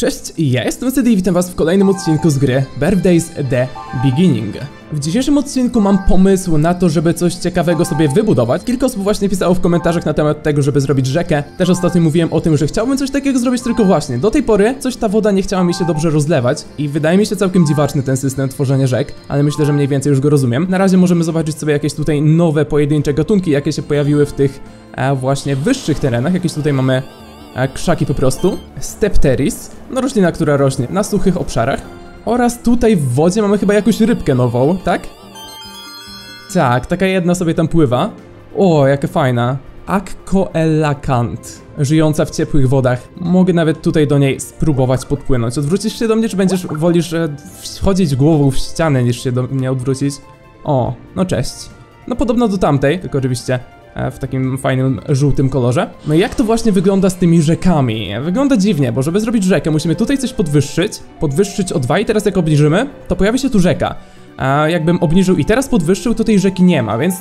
Cześć, ja jestem Cedy i witam was w kolejnym odcinku z gry Birthdays The Beginning. W dzisiejszym odcinku mam pomysł na to, żeby coś ciekawego sobie wybudować. Kilka osób właśnie pisało w komentarzach na temat tego, żeby zrobić rzekę. Też ostatnio mówiłem o tym, że chciałbym coś takiego zrobić, tylko właśnie do tej pory coś ta woda nie chciała mi się dobrze rozlewać i wydaje mi się całkiem dziwaczny ten system tworzenia rzek, ale myślę, że mniej więcej już go rozumiem. Na razie możemy zobaczyć sobie jakieś tutaj nowe pojedyncze gatunki, jakie się pojawiły w tych e, właśnie wyższych terenach. Jakieś tutaj mamy krzaki po prostu. Stepteris, no roślina, która rośnie na suchych obszarach. Oraz tutaj w wodzie mamy chyba jakąś rybkę nową, tak? Tak, taka jedna sobie tam pływa. O, jaka fajna. Akkoelakant, żyjąca w ciepłych wodach. Mogę nawet tutaj do niej spróbować podpłynąć. Odwrócisz się do mnie, czy będziesz wolisz e, wchodzić głową w ścianę, niż się do mnie odwrócić? O, no cześć. No podobno do tamtej, tylko oczywiście w takim fajnym żółtym kolorze. No i jak to właśnie wygląda z tymi rzekami? Wygląda dziwnie, bo żeby zrobić rzekę, musimy tutaj coś podwyższyć, podwyższyć o 2 i teraz jak obniżymy, to pojawi się tu rzeka. A jakbym obniżył i teraz podwyższył, to tej rzeki nie ma, więc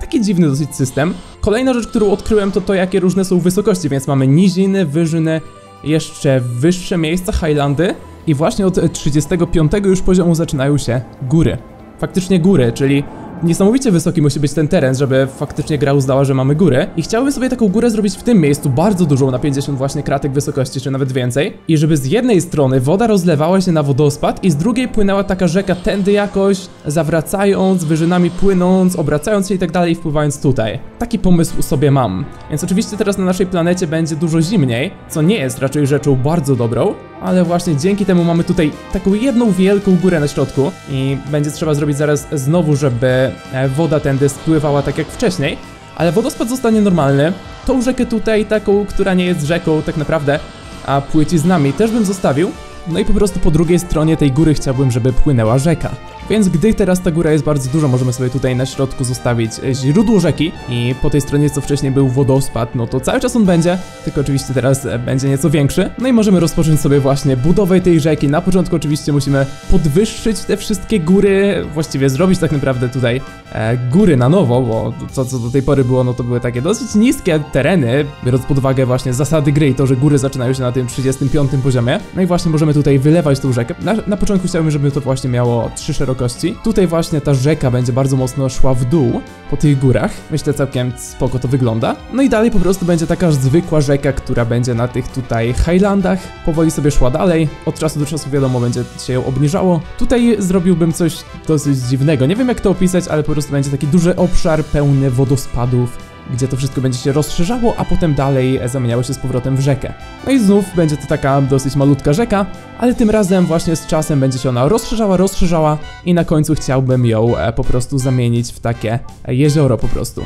taki dziwny dosyć system. Kolejna rzecz, którą odkryłem, to to, jakie różne są wysokości, więc mamy niziny, wyżyny, jeszcze wyższe miejsca, highlandy i właśnie od 35 już poziomu zaczynają się góry. Faktycznie góry, czyli Niesamowicie wysoki musi być ten teren, żeby faktycznie gra uznała, że mamy górę. I chciałbym sobie taką górę zrobić w tym miejscu, bardzo dużą, na 50 właśnie kratek wysokości, czy nawet więcej. I żeby z jednej strony woda rozlewała się na wodospad i z drugiej płynęła taka rzeka tędy jakoś, zawracając, wyżynami płynąc, obracając się i tak dalej, wpływając tutaj. Taki pomysł sobie mam. Więc oczywiście teraz na naszej planecie będzie dużo zimniej, co nie jest raczej rzeczą bardzo dobrą, ale właśnie dzięki temu mamy tutaj taką jedną wielką górę na środku i będzie trzeba zrobić zaraz znowu, żeby e, woda tędy spływała tak jak wcześniej, ale wodospad zostanie normalny. Tą rzekę tutaj, taką, która nie jest rzeką tak naprawdę, a płyci z nami, też bym zostawił. No i po prostu po drugiej stronie tej góry chciałbym, żeby płynęła rzeka. Więc gdy teraz ta góra jest bardzo duża, możemy sobie tutaj na środku zostawić e, źródło rzeki i po tej stronie, co wcześniej był wodospad, no to cały czas on będzie, tylko oczywiście teraz e, będzie nieco większy. No i możemy rozpocząć sobie właśnie budowę tej rzeki. Na początku oczywiście musimy podwyższyć te wszystkie góry, właściwie zrobić tak naprawdę tutaj e, góry na nowo, bo to co do tej pory było, no to były takie dosyć niskie tereny, biorąc pod uwagę właśnie zasady gry i to, że góry zaczynają się na tym 35 poziomie. No i właśnie możemy tutaj wylewać tą rzekę. Na, na początku chciałbym, żeby to właśnie miało trzy szerokości Tutaj właśnie ta rzeka będzie bardzo mocno szła w dół po tych górach. Myślę całkiem spoko to wygląda. No i dalej po prostu będzie taka zwykła rzeka, która będzie na tych tutaj highlandach. Powoli sobie szła dalej. Od czasu do czasu wiadomo będzie się ją obniżało. Tutaj zrobiłbym coś dosyć dziwnego. Nie wiem jak to opisać, ale po prostu będzie taki duży obszar pełny wodospadów gdzie to wszystko będzie się rozszerzało, a potem dalej zamieniało się z powrotem w rzekę. No i znów będzie to taka dosyć malutka rzeka, ale tym razem właśnie z czasem będzie się ona rozszerzała, rozszerzała i na końcu chciałbym ją e, po prostu zamienić w takie jezioro po prostu.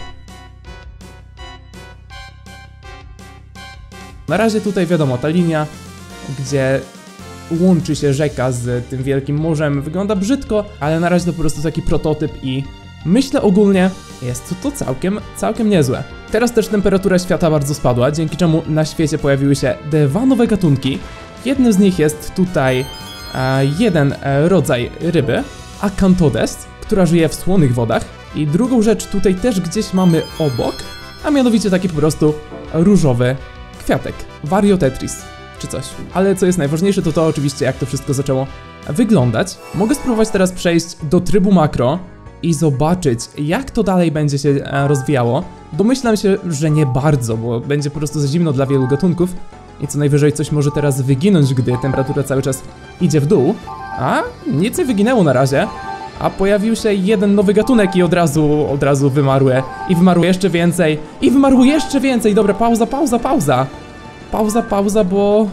Na razie tutaj wiadomo, ta linia, gdzie łączy się rzeka z tym wielkim morzem, wygląda brzydko, ale na razie to po prostu taki prototyp i Myślę ogólnie, jest to całkiem, całkiem niezłe. Teraz też temperatura świata bardzo spadła, dzięki czemu na świecie pojawiły się dwa nowe gatunki. Jednym z nich jest tutaj e, jeden e, rodzaj ryby, Acantodes, która żyje w słonych wodach. I drugą rzecz tutaj też gdzieś mamy obok, a mianowicie taki po prostu różowy kwiatek, Variotetris czy coś. Ale co jest najważniejsze to to oczywiście jak to wszystko zaczęło wyglądać. Mogę spróbować teraz przejść do trybu makro, i zobaczyć, jak to dalej będzie się e, rozwijało. Domyślam się, że nie bardzo, bo będzie po prostu za zimno dla wielu gatunków i co najwyżej coś może teraz wyginąć, gdy temperatura cały czas idzie w dół. A nic nie wyginęło na razie. A pojawił się jeden nowy gatunek i od razu, od razu wymarły. I wymarło jeszcze więcej. I wymarło jeszcze więcej. Dobra, pauza, pauza, pauza. Pauza, pauza, bo...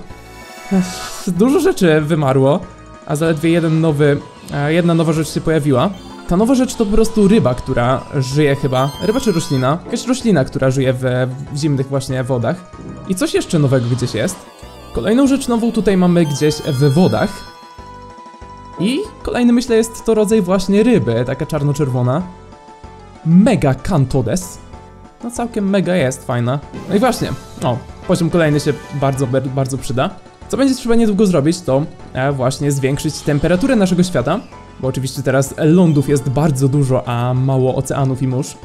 Ech, dużo rzeczy wymarło. A zaledwie jeden nowy, e, jedna nowa rzecz się pojawiła. Ta nowa rzecz to po prostu ryba, która żyje chyba. Ryba czy roślina? Jakaś roślina, która żyje w, w zimnych właśnie wodach. I coś jeszcze nowego gdzieś jest. Kolejną rzecz nową tutaj mamy gdzieś w wodach. I kolejny myślę jest to rodzaj właśnie ryby, taka czarno-czerwona. Mega Cantodes. No całkiem mega jest, fajna. No i właśnie, o, poziom kolejny się bardzo, bardzo przyda. Co będzie trzeba niedługo zrobić, to e, właśnie zwiększyć temperaturę naszego świata bo oczywiście teraz lądów jest bardzo dużo, a mało oceanów i mórz.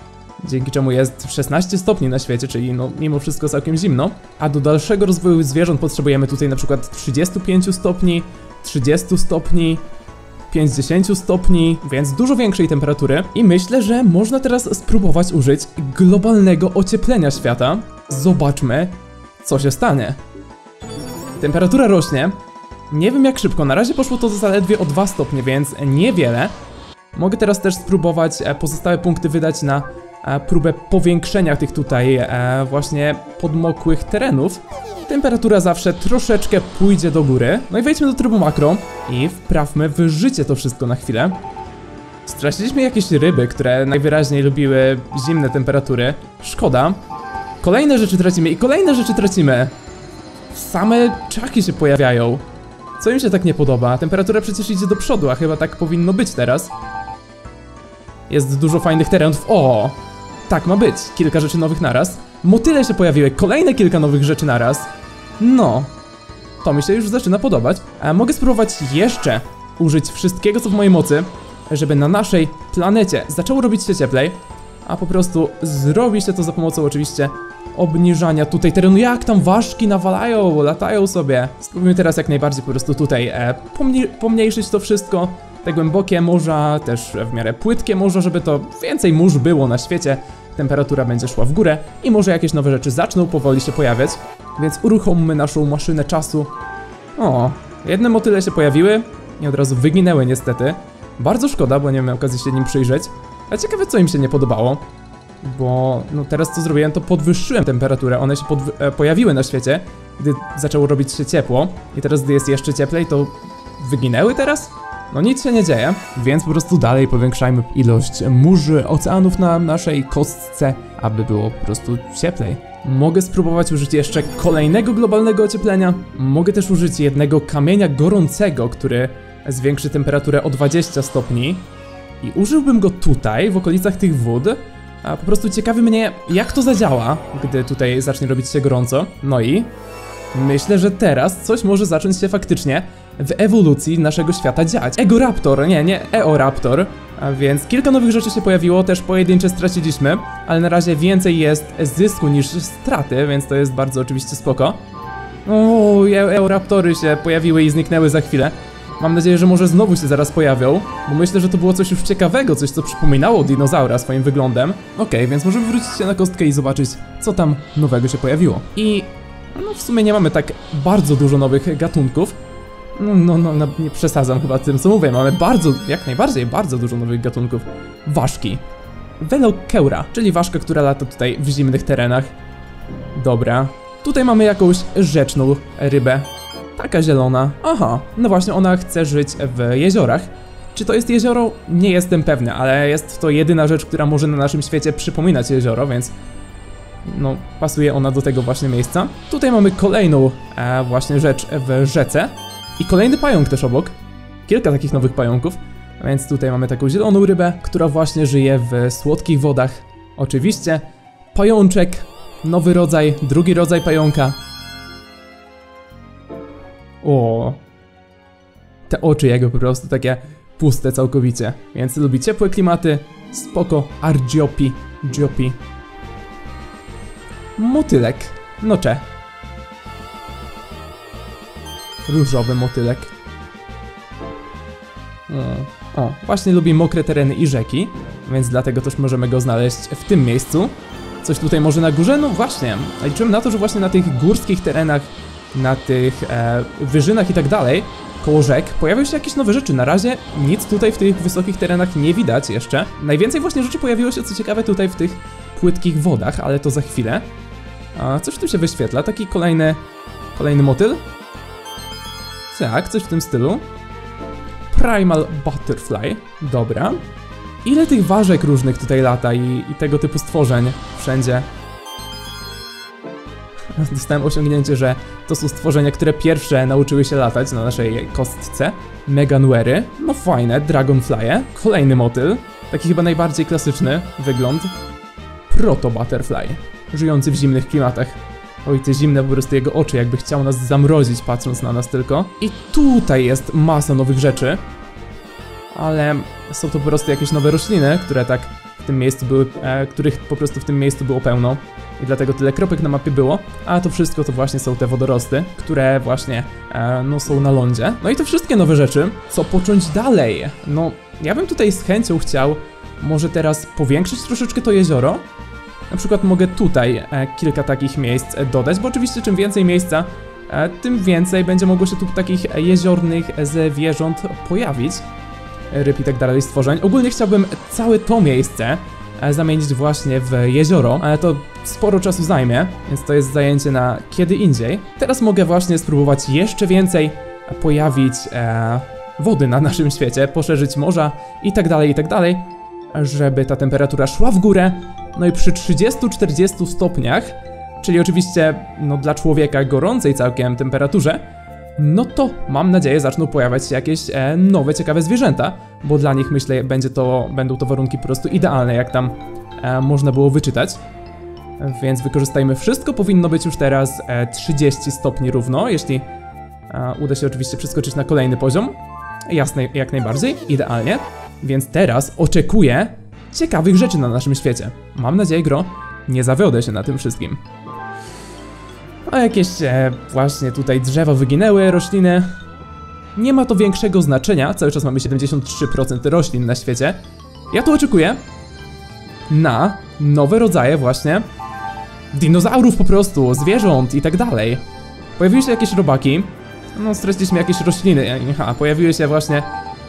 dzięki czemu jest 16 stopni na świecie, czyli no mimo wszystko całkiem zimno. A do dalszego rozwoju zwierząt potrzebujemy tutaj na przykład 35 stopni, 30 stopni, 50 stopni, więc dużo większej temperatury. I myślę, że można teraz spróbować użyć globalnego ocieplenia świata. Zobaczmy, co się stanie. Temperatura rośnie. Nie wiem jak szybko, na razie poszło to zaledwie o 2 stopnie, więc niewiele. Mogę teraz też spróbować e, pozostałe punkty wydać na e, próbę powiększenia tych tutaj e, właśnie podmokłych terenów. Temperatura zawsze troszeczkę pójdzie do góry. No i wejdźmy do trybu makro i wprawmy w życie to wszystko na chwilę. Straciliśmy jakieś ryby, które najwyraźniej lubiły zimne temperatury. Szkoda. Kolejne rzeczy tracimy i kolejne rzeczy tracimy. Same czaki się pojawiają. Co im się tak nie podoba? Temperatura przecież idzie do przodu, a chyba tak powinno być teraz. Jest dużo fajnych terenów. O! Tak ma być. Kilka rzeczy nowych naraz. Motyle się pojawiły, kolejne kilka nowych rzeczy naraz. No. To mi się już zaczyna podobać. A mogę spróbować jeszcze użyć wszystkiego, co w mojej mocy, żeby na naszej planecie zaczęło robić się cieplej, a po prostu zrobi się to za pomocą oczywiście obniżania tutaj terenu. Jak tam ważki nawalają, latają sobie. Spróbujmy teraz jak najbardziej po prostu tutaj e, pomni- pomniejszyć to wszystko. Te głębokie morza, też w miarę płytkie morza, żeby to więcej mórz było na świecie. Temperatura będzie szła w górę i może jakieś nowe rzeczy zaczną powoli się pojawiać. Więc uruchommy naszą maszynę czasu. O, jedne motyle się pojawiły i od razu wyginęły niestety. Bardzo szkoda, bo nie miałem okazji się nim przyjrzeć. A ciekawe co im się nie podobało. Bo no teraz co zrobiłem, to podwyższyłem temperaturę. One się e, pojawiły na świecie, gdy zaczęło robić się ciepło. I teraz, gdy jest jeszcze cieplej, to wyginęły teraz? No nic się nie dzieje, więc po prostu dalej powiększajmy ilość mórzy, oceanów na naszej kostce, aby było po prostu cieplej. Mogę spróbować użyć jeszcze kolejnego globalnego ocieplenia. Mogę też użyć jednego kamienia gorącego, który zwiększy temperaturę o 20 stopni. I użyłbym go tutaj, w okolicach tych wód, a po prostu ciekawi mnie, jak to zadziała, gdy tutaj zacznie robić się gorąco. No i myślę, że teraz coś może zacząć się faktycznie w ewolucji naszego świata dziać. Egoraptor, nie, nie Eoraptor, a więc kilka nowych rzeczy się pojawiło, też pojedyncze straciliśmy, ale na razie więcej jest zysku niż straty, więc to jest bardzo oczywiście spoko. O, Eoraptory się pojawiły i zniknęły za chwilę. Mam nadzieję, że może znowu się zaraz pojawią, bo myślę, że to było coś już ciekawego, coś co przypominało dinozaura swoim wyglądem. Okej, okay, więc możemy wrócić się na kostkę i zobaczyć, co tam nowego się pojawiło. I no w sumie nie mamy tak bardzo dużo nowych gatunków. No, no, no, no nie przesadzam chyba tym, co mówię, mamy bardzo, jak najbardziej, bardzo dużo nowych gatunków. Ważki. Velokeura, czyli ważka, która lata tutaj w zimnych terenach. Dobra. Tutaj mamy jakąś rzeczną rybę, Taka zielona. Aha, no właśnie ona chce żyć w jeziorach. Czy to jest jezioro? Nie jestem pewny, ale jest to jedyna rzecz, która może na naszym świecie przypominać jezioro, więc no, pasuje ona do tego właśnie miejsca. Tutaj mamy kolejną e, właśnie rzecz w rzece i kolejny pająk też obok. Kilka takich nowych pająków, więc tutaj mamy taką zieloną rybę, która właśnie żyje w słodkich wodach. Oczywiście pajączek, nowy rodzaj, drugi rodzaj pająka, o. Te oczy jego po prostu takie puste całkowicie. Więc lubi ciepłe klimaty. Spoko. Argiopi. Giopi. Motylek. Nocze. Różowy motylek. O, o, właśnie lubi mokre tereny i rzeki, więc dlatego też możemy go znaleźć w tym miejscu. Coś tutaj może na górze? No właśnie, liczyłem na to, że właśnie na tych górskich terenach na tych e, wyżynach i tak dalej, koło rzek, pojawią się jakieś nowe rzeczy. Na razie nic tutaj w tych wysokich terenach nie widać jeszcze. Najwięcej właśnie rzeczy pojawiło się, co ciekawe, tutaj w tych płytkich wodach, ale to za chwilę. A coś tu się wyświetla, taki kolejny, kolejny motyl? Tak, coś w tym stylu. Primal Butterfly, dobra. Ile tych ważek różnych tutaj lata i, i tego typu stworzeń wszędzie. dostałem osiągnięcie, że to są stworzenia, które pierwsze nauczyły się latać na naszej kostce. Meganuery, no fajne, Dragonflye, kolejny motyl, taki chyba najbardziej klasyczny wygląd. Proto Butterfly, żyjący w zimnych klimatach. Oj, te zimne po prostu jego oczy, jakby chciał nas zamrozić patrząc na nas tylko. I tutaj jest masa nowych rzeczy, ale są to po prostu jakieś nowe rośliny, które tak tym miejscu były, e, których po prostu w tym miejscu było pełno. I dlatego tyle kropek na mapie było, a to wszystko to właśnie są te wodorosty, które właśnie e, no, są na lądzie. No i to wszystkie nowe rzeczy. Co począć dalej? No, ja bym tutaj z chęcią chciał może teraz powiększyć troszeczkę to jezioro. Na przykład mogę tutaj e, kilka takich miejsc e, dodać, bo oczywiście czym więcej miejsca, e, tym więcej będzie mogło się tu takich jeziornych zwierząt pojawić. Ryb i tak dalej stworzeń. Ogólnie chciałbym całe to miejsce e, zamienić właśnie w jezioro, ale to sporo czasu zajmie, więc to jest zajęcie na kiedy indziej. Teraz mogę właśnie spróbować jeszcze więcej pojawić e, wody na naszym świecie, poszerzyć morza i tak dalej, i tak dalej, żeby ta temperatura szła w górę. No i przy 30-40 stopniach, czyli oczywiście no, dla człowieka gorącej całkiem temperaturze, no to mam nadzieję zaczną pojawiać się jakieś e, nowe, ciekawe zwierzęta, bo dla nich myślę będzie to, będą to warunki po prostu idealne, jak tam e, można było wyczytać. Więc wykorzystajmy wszystko, powinno być już teraz e, 30 stopni równo, jeśli e, uda się oczywiście przeskoczyć na kolejny poziom. Jasne, jak najbardziej, idealnie. Więc teraz oczekuję ciekawych rzeczy na naszym świecie. Mam nadzieję, Gro, nie zawiodę się na tym wszystkim. A jakieś e, właśnie tutaj drzewa wyginęły, rośliny. Nie ma to większego znaczenia, cały czas mamy 73% roślin na świecie. Ja tu oczekuję na nowe rodzaje właśnie dinozaurów po prostu, zwierząt i tak dalej. Pojawiły się jakieś robaki, no straciliśmy jakieś rośliny, aha, pojawiły się właśnie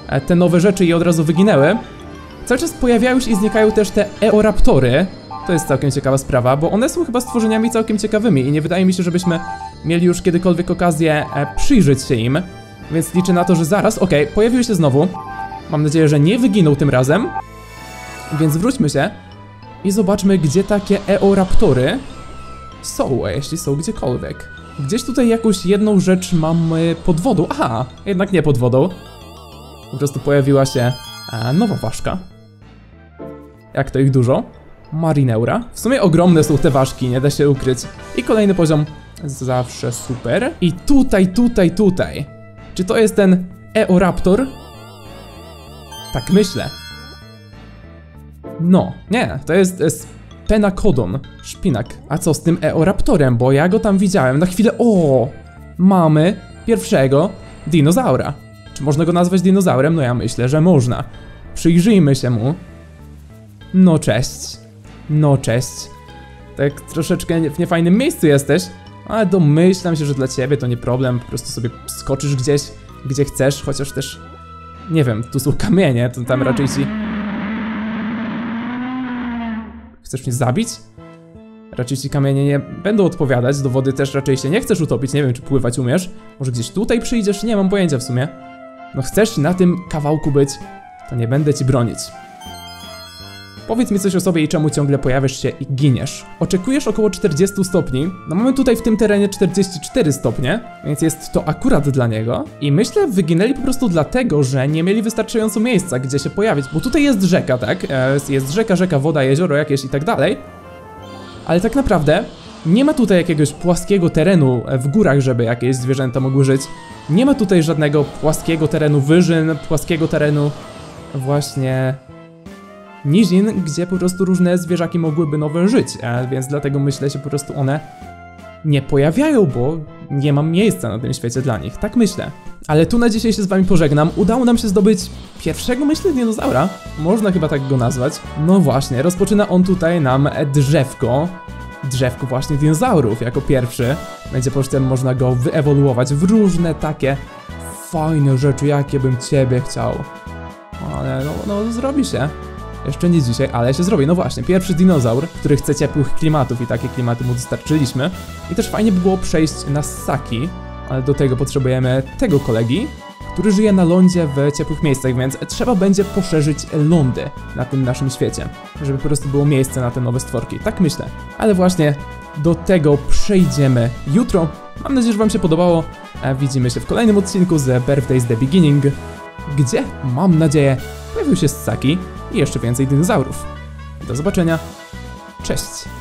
e, te nowe rzeczy i od razu wyginęły. Cały czas pojawiają się i znikają też te eoraptory, to jest całkiem ciekawa sprawa, bo one są chyba stworzeniami całkiem ciekawymi i nie wydaje mi się, żebyśmy mieli już kiedykolwiek okazję e, przyjrzeć się im. Więc liczę na to, że zaraz, okej, okay, pojawiły się znowu. Mam nadzieję, że nie wyginą tym razem. Więc wróćmy się i zobaczmy, gdzie takie eoraptory są, jeśli są gdziekolwiek. Gdzieś tutaj jakąś jedną rzecz mamy pod wodą. Aha, jednak nie pod wodą. Po prostu pojawiła się e, nowa ważka. Jak to ich dużo? Marineura. W sumie ogromne są te ważki, nie da się ukryć. I kolejny poziom, zawsze super. I tutaj, tutaj, tutaj. Czy to jest ten Eoraptor? Tak myślę. No, nie, to jest, jest Penakodon, szpinak. A co z tym Eoraptorem, bo ja go tam widziałem. Na chwilę, o, mamy pierwszego dinozaura. Czy można go nazwać dinozaurem? No ja myślę, że można. Przyjrzyjmy się mu. No cześć. No cześć. Tak troszeczkę w niefajnym miejscu jesteś, ale domyślam się, że dla ciebie to nie problem, po prostu sobie skoczysz gdzieś, gdzie chcesz, chociaż też, nie wiem, tu są kamienie, to tam raczej ci... Chcesz mnie zabić? Raczej ci kamienie nie będą odpowiadać, do wody też raczej się nie chcesz utopić, nie wiem czy pływać umiesz. Może gdzieś tutaj przyjdziesz? Nie mam pojęcia w sumie. No chcesz na tym kawałku być, to nie będę ci bronić. Powiedz mi coś o sobie i czemu ciągle pojawiasz się i giniesz. Oczekujesz około 40 stopni, no mamy tutaj w tym terenie 44 stopnie, więc jest to akurat dla niego. I myślę, wyginęli po prostu dlatego, że nie mieli wystarczająco miejsca, gdzie się pojawić, bo tutaj jest rzeka, tak? E, jest rzeka, rzeka, woda, jezioro jakieś i tak dalej. Ale tak naprawdę nie ma tutaj jakiegoś płaskiego terenu w górach, żeby jakieś zwierzęta mogły żyć. Nie ma tutaj żadnego płaskiego terenu wyżyn, płaskiego terenu właśnie nizin, gdzie po prostu różne zwierzaki mogłyby nowe żyć, więc dlatego myślę się po prostu one nie pojawiają, bo nie mam miejsca na tym świecie dla nich, tak myślę. Ale tu na dzisiaj się z wami pożegnam. Udało nam się zdobyć pierwszego, myślę, dinozaura. Można chyba tak go nazwać. No właśnie, rozpoczyna on tutaj nam drzewko. Drzewko właśnie dinozaurów jako pierwszy. Będzie potem można go wyewoluować w różne takie fajne rzeczy, jakie bym ciebie chciał. Ale no, no zrobi się. Jeszcze nie dzisiaj, ale się zrobi. No właśnie, pierwszy dinozaur, który chce ciepłych klimatów i takie klimaty mu dostarczyliśmy. I też fajnie by było przejść na Saki, ale do tego potrzebujemy tego kolegi, który żyje na lądzie w ciepłych miejscach, więc trzeba będzie poszerzyć lądy na tym naszym świecie, żeby po prostu było miejsce na te nowe stworki. Tak myślę. Ale właśnie do tego przejdziemy jutro. Mam nadzieję, że Wam się podobało. Widzimy się w kolejnym odcinku z Birthdays The Beginning, gdzie, mam nadzieję, pojawił się Saki, i jeszcze więcej dinozaurów. Do zobaczenia. Cześć!